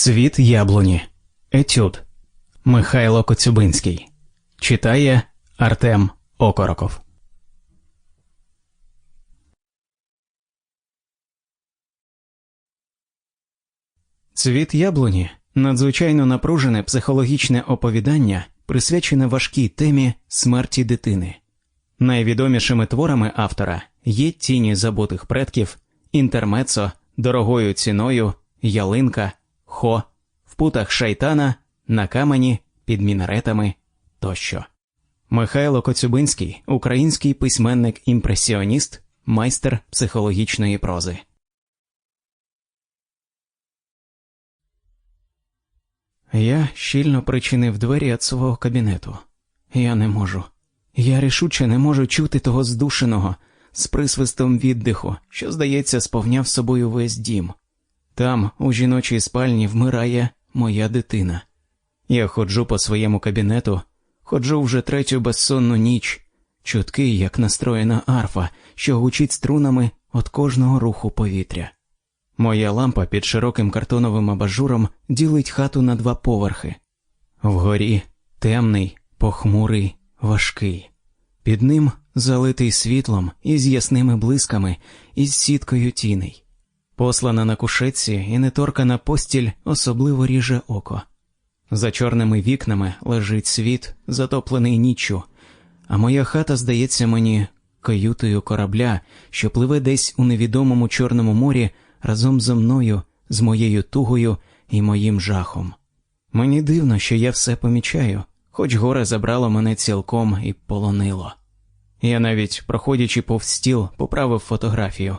Цвіт яблуні. Етюд. Михайло Коцюбинський. Читає Артем Окороков. Цвіт яблуні надзвичайно напружене психологічне оповідання, присвячене важкій темі смерті дитини. Найвідомішими творами автора є тіні забутих предків, інтермецо, дорогою ціною, ялинка, хо, в путах шайтана, на камені, під мінаретами тощо. Михайло Коцюбинський український письменник-імпресіоніст, майстер психологічної прози. Я щільно причинив двері від свого кабінету. Я не можу. Я рішуче не можу чути того здушеного, з присвистом віддиху, що, здається, сповняв собою весь дім. Там, у жіночій спальні, вмирає моя дитина. Я ходжу по своєму кабінету, ходжу вже третю безсонну ніч, чуткий, як настроєна арфа, що гучить струнами від кожного руху повітря. Моя лампа під широким картоновим абажуром ділить хату на два поверхи. Вгорі темний, похмурий, важкий. Під ним залитий світлом із ясними блисками, із сіткою тіней. Послана на кушетці і неторкана постіль особливо ріже око. За чорними вікнами лежить світ, затоплений ніччю, а моя хата здається мені каютою корабля, що пливе десь у невідомому Чорному морі разом зо мною, з моєю тугою і моїм жахом. Мені дивно, що я все помічаю, хоч горе забрало мене цілком і полонило. Я навіть, проходячи повз стіл, поправив фотографію.